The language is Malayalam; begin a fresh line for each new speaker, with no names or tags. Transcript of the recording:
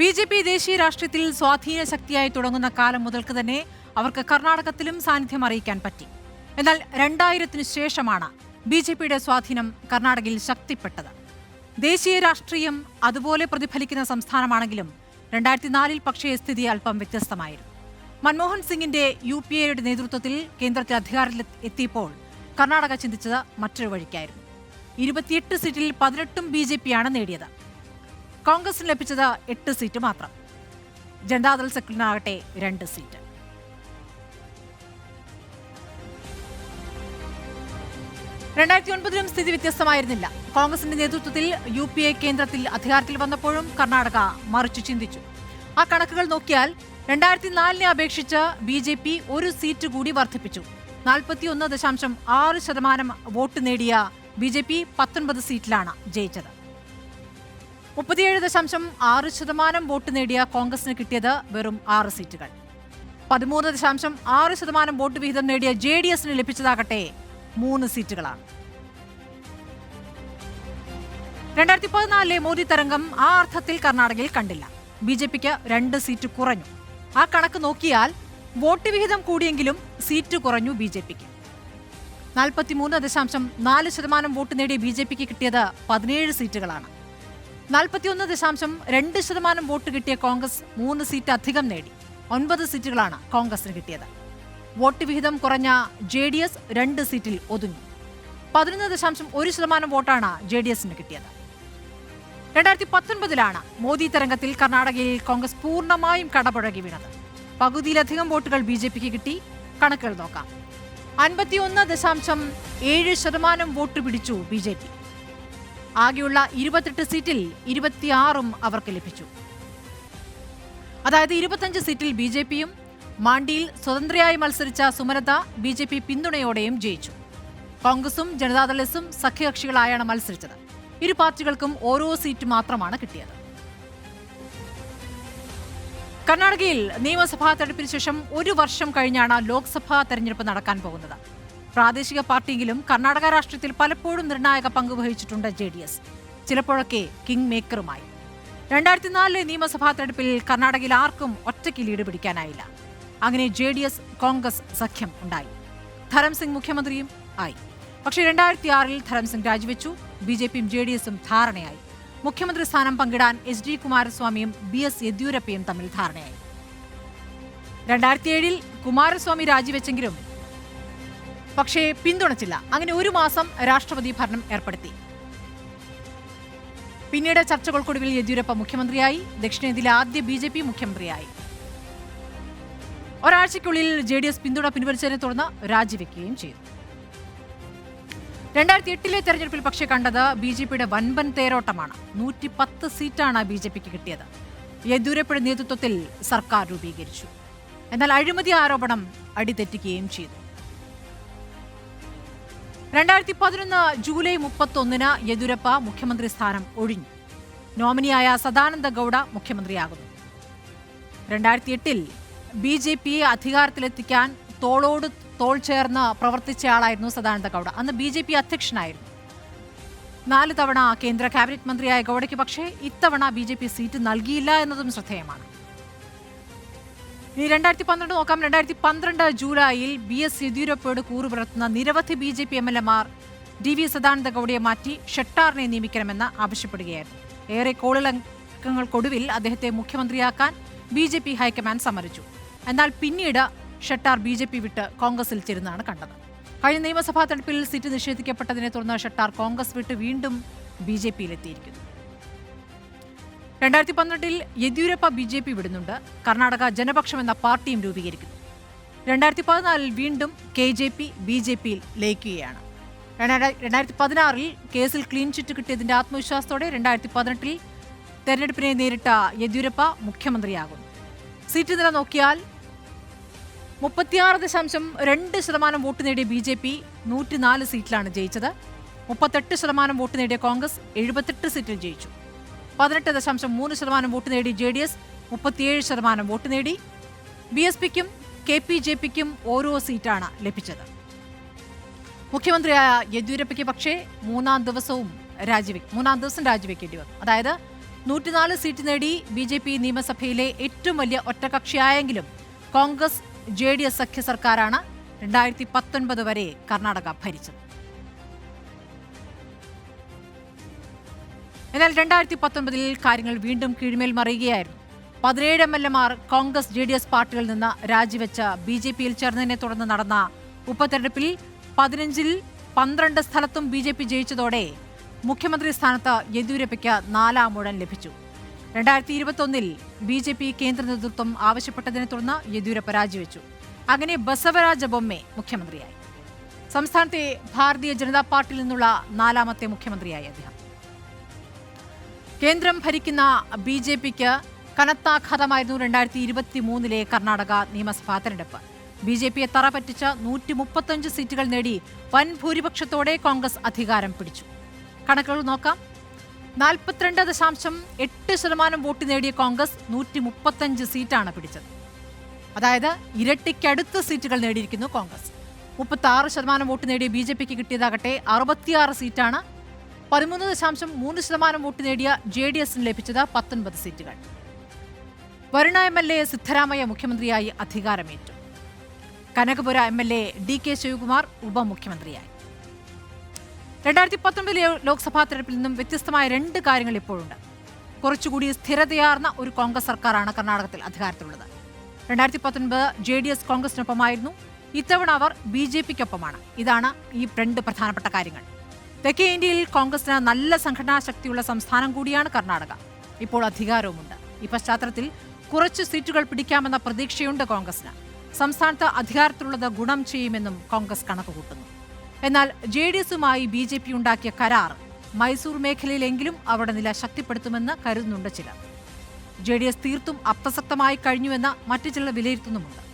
ബി ജെ പി ദേശീയ രാഷ്ട്രീയത്തിൽ സ്വാധീന ശക്തിയായി തുടങ്ങുന്ന കാലം മുതൽക്ക് തന്നെ അവർക്ക് കർണാടകത്തിലും സാന്നിധ്യം അറിയിക്കാൻ പറ്റി. എന്നാൽ രണ്ടായിരത്തിനു ശേഷമാണ് ബി ജെ പിയുടെ സ്വാധീനം കർണാടകയിൽ ശക്തിപ്പെട്ടത്. ദേശീയ രാഷ്ട്രീയം അതുപോലെ പ്രതിഫലിക്കുന്ന സംസ്ഥാനമാണെങ്കിലും രണ്ടായിരത്തി നാലിൽ പക്ഷേ സ്ഥിതി അല്പം വ്യത്യസ്തമായിരുന്നു. മൻമോഹൻ സിംഗിന്റെ യു പി എയുടെ നേതൃത്വത്തിൽ കേന്ദ്രത്തിൽ അധികാരത്തിൽ എത്തിയപ്പോൾ കർണാടക ചിന്തിച്ചത് മറ്റൊരു വഴിക്കായിരുന്നു. ഇരുപത്തിയെട്ട് സീറ്റിൽ പതിനെട്ടും ബി ജെ പിയാണ് നേടിയത്. കോൺഗ്രസിന് ലഭിച്ചത് എട്ട് സീറ്റ് മാത്രം. ജനതാദൾ സെക്യുലറിനാകട്ടെ രണ്ട് സീറ്റ്. രണ്ടായിരത്തി ഒൻപതിലും സ്ഥിതി വ്യത്യസ്തമായിരുന്നില്ല. കോൺഗ്രസിന്റെ നേതൃത്വത്തിൽ യു പി എ കേന്ദ്രത്തിൽ അധികാരത്തിൽ വന്നപ്പോഴും കർണാടക മറിച്ചു ചിന്തിച്ചു. ആ കണക്കുകൾ നോക്കിയാൽ രണ്ടായിരത്തി നാലിനെ അപേക്ഷിച്ച് ബി ജെ പി ഒരു സീറ്റ് കൂടി വർദ്ധിപ്പിച്ചു. നാൽപ്പത്തിയൊന്ന് ദശാംശം ആറ് ശതമാനം വോട്ട് നേടിയ ബി ജെ പി പത്തൊൻപത് സീറ്റിലാണ് ജയിച്ചത്. മുപ്പത്തിയേഴ് ദശാംശം ആറ് ശതമാനം വോട്ട് നേടിയ കോൺഗ്രസിന് കിട്ടിയത് വെറും ആറ് സീറ്റുകൾ. പതിമൂന്ന് ദശാംശം ആറ് ശതമാനം വോട്ട് വിഹിതം നേടിയ ജെ ഡി എസിന് ലഭിച്ചതാകട്ടെ മൂന്ന് സീറ്റുകളാണ്. രണ്ടായിരത്തി പതിനാലിലെ മോദി തരംഗം ആ അർത്ഥത്തിൽ കർണാടകയിൽ കണ്ടില്ല. ബി ജെ പിക്ക് രണ്ട് സീറ്റ് കുറഞ്ഞു. ആ കണക്ക് നോക്കിയാൽ വോട്ട് വിഹിതം കൂടിയെങ്കിലും സീറ്റ് കുറഞ്ഞു ബി ജെ പിക്ക്. നാൽപ്പത്തിമൂന്ന് ദശാംശം നാല് ശതമാനം വോട്ട് നേടിയ ബി ജെ പിക്ക് കിട്ടിയത് പതിനേഴ് സീറ്റുകളാണ്. നാൽപ്പത്തിയൊന്ന് ദശാംശം രണ്ട് ശതമാനം വോട്ട് കിട്ടിയ കോൺഗ്രസ് മൂന്ന് സീറ്റ് അധികം നേടി. ഒൻപത് സീറ്റുകളാണ് കോൺഗ്രസിന് കിട്ടിയത്. വോട്ട് വിഹിതം കുറഞ്ഞ ജെ ഡി എസ് രണ്ട് സീറ്റിൽ ഒതുങ്ങി. പതിനൊന്ന് ദശാംശം ഒരു ശതമാനം വോട്ടാണ് ജെ ഡി എസിന് കിട്ടിയത്. രണ്ടായിരത്തി പത്തൊൻപതിലാണ് മോദി തരംഗത്തിൽ കർണാടകയിൽ കോൺഗ്രസ് പൂർണമായും കടപുഴകി വീണത്. പകുതിയിലധികം വോട്ടുകൾ ബി ജെ പിക്ക് കിട്ടി. കണക്കുകൾ നോക്കാം. അൻപത്തിയൊന്ന് ദശാംശം ഏഴ് ശതമാനം വോട്ട് പിടിച്ചു ബി ജെ പി. ആകെയുള്ള ഇരുപത്തെട്ട് സീറ്റിൽ ഇരുപത്തിയാറും അവർക്ക് ലഭിച്ചു. അതായത് ഇരുപത്തഞ്ച് സീറ്റിൽ ബി ജെ പിയും മാണ്ടിയിൽ സ്വതന്ത്രയായി മത്സരിച്ച സുമലത ബി ജെ പി പിന്തുണയോടെയും ജയിച്ചു. കോൺഗ്രസും ജനതാദൾ എസും സഖ്യകക്ഷികളായാണ് മത്സരിച്ചത്. ഇരു പാർട്ടികൾക്കും ഓരോ സീറ്റ് മാത്രമാണ് കിട്ടിയത്. കർണാടകയിൽ നിയമസഭാ തെരഞ്ഞെടുപ്പിന് ശേഷം ഒരു വർഷം കഴിഞ്ഞാണ് ലോക്സഭാ തെരഞ്ഞെടുപ്പ് നടക്കാൻ പോകുന്നത്. പ്രാദേശിക പാർട്ടിയെങ്കിലും കർണാടക രാഷ്ട്രീയത്തിൽ പലപ്പോഴും നിർണായക പങ്ക് വഹിച്ചിട്ടുണ്ട് ജെ ഡി എസ്. ചിലപ്പോഴൊക്കെ കിങ് മേക്കറുമായി. രണ്ടായിരത്തി നാലിലെ നിയമസഭാ തെരഞ്ഞെടുപ്പിൽ കർണാടകയിൽ ആർക്കും ഒറ്റയ്ക്ക് ലീഡ് പിടിക്കാനായില്ല. അങ്ങനെ ജെ ഡി എസ് കോൺഗ്രസ് സഖ്യം ഉണ്ടായി. ധരം സിംഗ് മുഖ്യമന്ത്രിയും ആയി. പക്ഷേ രണ്ടായിരത്തി ആറിൽ ധരം സിംഗ് രാജിവെച്ചു. ബി ജെ പിയും ജെ ഡി എസും ധാരണയായി. മുഖ്യമന്ത്രി സ്ഥാനം പങ്കിടാൻ എച്ച് ഡി കുമാരസ്വാമിയും ബി എസ് യെദ്യൂരപ്പയും തമ്മിൽ ധാരണയായി. രണ്ടായിരത്തി ഏഴിൽ കുമാരസ്വാമി രാജിവെച്ചെങ്കിലും പക്ഷേ പിന്തുണച്ചില്ല. അങ്ങനെ ഒരു മാസം രാഷ്ട്രപതി ഭരണം ഏർപ്പെടുത്തി. പിന്നീട് ചർച്ചകൾക്കൊടുവിൽ യെദ്യൂരപ്പ മുഖ്യമന്ത്രിയായി. ദക്ഷിണേന്ത്യയിലെ ആദ്യ ബി ജെ പി മുഖ്യമന്ത്രിയായി. ഒരാഴ്ചയ്ക്കുള്ളിൽ ജെ ഡി എസ് പിന്തുണ പിൻവലിച്ചതിനെ തുടർന്ന് രാജിവെക്കുകയും ചെയ്തു. രണ്ടായിരത്തി എട്ടിലെ തെരഞ്ഞെടുപ്പിൽ പക്ഷേ കണ്ടത് ബി ജെ പിയുടെ വൻപൻ തേരോട്ടമാണ്. നൂറ്റി പത്ത് സീറ്റാണ് ബി ജെ പിക്ക് കിട്ടിയത്. യെദ്യൂരപ്പയുടെ നേതൃത്വത്തിൽ സർക്കാർ രൂപീകരിച്ചു. എന്നാൽ അഴിമതി ആരോപണം അടിതെറ്റുകയും ചെയ്തു. രണ്ടായിരത്തി പതിനൊന്ന് ജൂലൈ മുപ്പത്തൊന്നിന് യെദ്യൂരപ്പ മുഖ്യമന്ത്രി സ്ഥാനം ഒഴിഞ്ഞു. നോമിനിയായ സദാനന്ദ ഗൌഡ മുഖ്യമന്ത്രിയാകുന്നു. രണ്ടായിരത്തി എട്ടിൽ ബി ജെ പിയെ അധികാരത്തിലെത്തിക്കാൻ തോളോട് തോൾ ചേർന്ന് പ്രവർത്തിച്ചയാളായിരുന്നു സദാനന്ദ ഗൌഡ. അന്ന് ബി ജെ പി അധ്യക്ഷനായിരുന്നു. നാല് തവണ കേന്ദ്ര ക്യാബിനറ്റ് മന്ത്രിയായ ഗൌഡയ്ക്ക് പക്ഷേ ഇത്തവണ ബി ജെ പി സീറ്റ് നൽകിയില്ല എന്നതും ശ്രദ്ധേയമാണ്. ഇനി രണ്ടായിരത്തി പന്ത്രണ്ട് നോക്കാം. രണ്ടായിരത്തി പന്ത്രണ്ട് ജൂലൈയിൽ ബി എസ് യെദ്യൂരപ്പയോട് കൂറുപുലർത്തുന്ന നിരവധി B J P M L എമാർ ഡി വി സദാനന്ദ ഗൌഡയെ മാറ്റി ഷെട്ടാറിനെ നിയമിക്കണമെന്ന് ആവശ്യപ്പെടുകയായിരുന്നു. ഏറെ കോളിളക്കങ്ങൾക്കൊടുവിൽ അദ്ദേഹത്തെ മുഖ്യമന്ത്രിയാക്കാൻ B J P high command സമ്മതിച്ചു. എന്നാൽ പിന്നീട് ഷെട്ടാർ ബി ജെ പി വിട്ട് കോൺഗ്രസിൽ ചേരുന്നതാണ് കണ്ടത്. കഴിഞ്ഞ നിയമസഭാ തെരഞ്ഞെടുപ്പിൽ സീറ്റ് നിഷേധിക്കപ്പെട്ടതിനെ തുടർന്ന് ഷെട്ടാർ കോൺഗ്രസ് വിട്ട് വീണ്ടും ബി ജെ പിയിലെത്തിയിരിക്കുന്നു. രണ്ടായിരത്തി പന്ത്രണ്ടിൽ യെദ്യൂരപ്പ ബി ജെ പി വിടുന്നുണ്ട്. കർണാടക ജനപക്ഷം എന്ന പാർട്ടിയും രൂപീകരിക്കുന്നു. രണ്ടായിരത്തി പതിനാലിൽ വീണ്ടും K J P B J പിയിൽ ലയിക്കുകയാണ്. രണ്ടായിരത്തി പതിനാറിൽ കേസിൽ ക്ലീൻ ചിറ്റ് കിട്ടിയതിന്റെ ആത്മവിശ്വാസത്തോടെ രണ്ടായിരത്തി പതിനെട്ടിൽ തെരഞ്ഞെടുപ്പിനെ നേരിട്ട യെദ്യൂരപ്പ മുഖ്യമന്ത്രിയാകുന്നു. സീറ്റ് നില നോക്കിയാൽ മുപ്പത്തിയാറ് ദശാംശം രണ്ട് ശതമാനം വോട്ട് നേടിയ ബി ജെ പി നൂറ്റിനാല് സീറ്റിലാണ് ജയിച്ചത്. മുപ്പത്തെട്ട് ശതമാനം വോട്ട് നേടിയ കോൺഗ്രസ് എഴുപത്തെട്ട് സീറ്റിൽ ജയിച്ചു. പതിനെട്ട് ദശാംശം മൂന്ന് ശതമാനം വോട്ട് നേടി ജെ ഡി എസ് മുപ്പത്തിയേഴ് ശതമാനം വോട്ട് നേടി. ബി എസ് പിക്കും കെ പി ജെ പിക്കും ഓരോ സീറ്റാണ് ലഭിച്ചത്. മുഖ്യമന്ത്രിയായ യെദ്യൂരപ്പയ്ക്ക് പക്ഷേ മൂന്നാം ദിവസവും രാജിവെക്ക് മൂന്നാം ദിവസം രാജിവെക്കേണ്ടി വന്നു. അതായത് നൂറ്റിനാല് സീറ്റ് നേടി ബി ജെ പി നിയമസഭയിലെ ഏറ്റവും വലിയ ഒറ്റകക്ഷിയായെങ്കിലും കോൺഗ്രസ് ജെ ഡി എസ് സഖ്യ സർക്കാരാണ് രണ്ടായിരത്തി പത്തൊൻപത് വരെ കർണാടക ഭരിച്ചത്. എന്നാൽ രണ്ടായിരത്തി പത്തൊൻപതിൽ കാര്യങ്ങൾ വീണ്ടും കീഴ്മേൽ മറിയുകയായിരുന്നു. പതിനേഴ് എം എൽ എമാർ കോൺഗ്രസ് ജെ ഡി എസ് പാർട്ടികളിൽ നിന്ന് രാജിവെച്ച ബി ജെ പിയിൽ ചേർന്നതിനെ തുടർന്ന് നടന്ന ഉപതെരഞ്ഞെടുപ്പിൽ പതിനഞ്ചിൽ പന്ത്രണ്ട് സ്ഥലത്തും ബി ജെ പി ജയിച്ചതോടെ മുഖ്യമന്ത്രി സ്ഥാനത്ത് യെദ്യൂരപ്പയ്ക്ക് നാലാം ഊഴം ലഭിച്ചു. രണ്ടായിരത്തി ഇരുപത്തൊന്നിൽ ബി ജെ പി കേന്ദ്ര നേതൃത്വം ആവശ്യപ്പെട്ടതിനെ തുടർന്ന് യെദ്യൂരപ്പ രാജിവെച്ചു. അങ്ങനെ ബസവരാജ ബൊമ്മെ മുഖ്യമന്ത്രിയായി. സംസ്ഥാനത്തെ ഭാരതീയ ജനതാ പാർട്ടിയിൽ നിന്നുള്ള നാലാമത്തെ മുഖ്യമന്ത്രിയായി അദ്ദേഹം. കേന്ദ്രം ഭരിക്കുന്ന ബി ജെ പിക്ക് കനത്താഘാതമായിരുന്നു രണ്ടായിരത്തി ഇരുപത്തി മൂന്നിലെ കർണാടക നിയമസഭാ തെരഞ്ഞെടുപ്പ്. ബി ജെ പിയെ തറ പറ്റിച്ച് നൂറ്റി മുപ്പത്തഞ്ച് സീറ്റുകൾ നേടി വൻ ഭൂരിപക്ഷത്തോടെ കോൺഗ്രസ് അധികാരം പിടിച്ചു. കണക്കുകൾ നോക്കാം. നാൽപ്പത്തിരണ്ട് ദശാംശം എട്ട് ശതമാനം വോട്ട് നേടിയ കോൺഗ്രസ് നൂറ്റി മുപ്പത്തഞ്ച് സീറ്റാണ് പിടിച്ചത്. അതായത് ഇരട്ടിക്കടുത്ത് സീറ്റുകൾ നേടിയിരിക്കുന്നു കോൺഗ്രസ്. മുപ്പത്തി ആറ് ശതമാനം വോട്ട് നേടിയ ബി ജെ പിക്ക് കിട്ടിയതാകട്ടെ അറുപത്തിയാറ് സീറ്റാണ് പതിമൂന്ന് ദശാംശം മൂന്ന് ശതമാനം വോട്ട് നേടിയ ജെ ഡി എസിന് ലഭിച്ചത് പത്തൊൻപത് സീറ്റുകൾ. Varuna M L A Siddaramaiah മുഖ്യമന്ത്രിയായി അധികാരമേറ്റു. Kanakapura M L A D K Shivakumar ഉപമുഖ്യമന്ത്രിയായി. രണ്ടായിരത്തി പത്തൊൻപതിലെ ലോക്സഭാ തെരഞ്ഞെടുപ്പിൽ നിന്നും വ്യത്യസ്തമായ രണ്ട് കാര്യങ്ങൾ ഇപ്പോഴുണ്ട്. കുറച്ചുകൂടി സ്ഥിരതയാർന്ന ഒരു കോൺഗ്രസ് സർക്കാരാണ് കർണാടകത്തിൽ അധികാരത്തിലുള്ളത്. രണ്ടായിരത്തി പത്തൊൻപത് ജെ ഡി എസ് കോൺഗ്രസിനൊപ്പമായിരുന്നു. ഇത്തവണ അവർ ബി ജെ പിക്കൊപ്പമാണ്. ഇതാണ് ഈ രണ്ട് പ്രധാനപ്പെട്ട കാര്യങ്ങൾ. തെക്കേ ഇന്ത്യയിൽ കോൺഗ്രസിന് നല്ല സംഘടനാ ശക്തിയുള്ള സംസ്ഥാനം കൂടിയാണ് കർണാടക. ഇപ്പോൾ അധികാരവുമുണ്ട്. ഈ പശ്ചാത്തലത്തിൽ കുറച്ച് സീറ്റുകൾ പിടിക്കാമെന്ന പ്രതീക്ഷയുണ്ട് കോൺഗ്രസിന്. സംസ്ഥാനത്ത് അധികാരത്തിലുള്ളത് ഗുണം ചെയ്യുമെന്നും കോൺഗ്രസ് കണക്കുകൂട്ടുന്നു. എന്നാൽ ജെ ഡി എസുമായി ബി ജെ പി ഉണ്ടാക്കിയ കരാർ മൈസൂർ മേഖലയിലെങ്കിലും അവരുടെ നില ശക്തിപ്പെടുത്തുമെന്ന് കരുതുന്നുണ്ട് ചിലർ. ജെ ഡി എസ് തീർത്തും അപ്രസക്തമായി കഴിഞ്ഞുവെന്ന് മറ്റു ചിലർ വിലയിരുത്തുന്നുമുണ്ട്.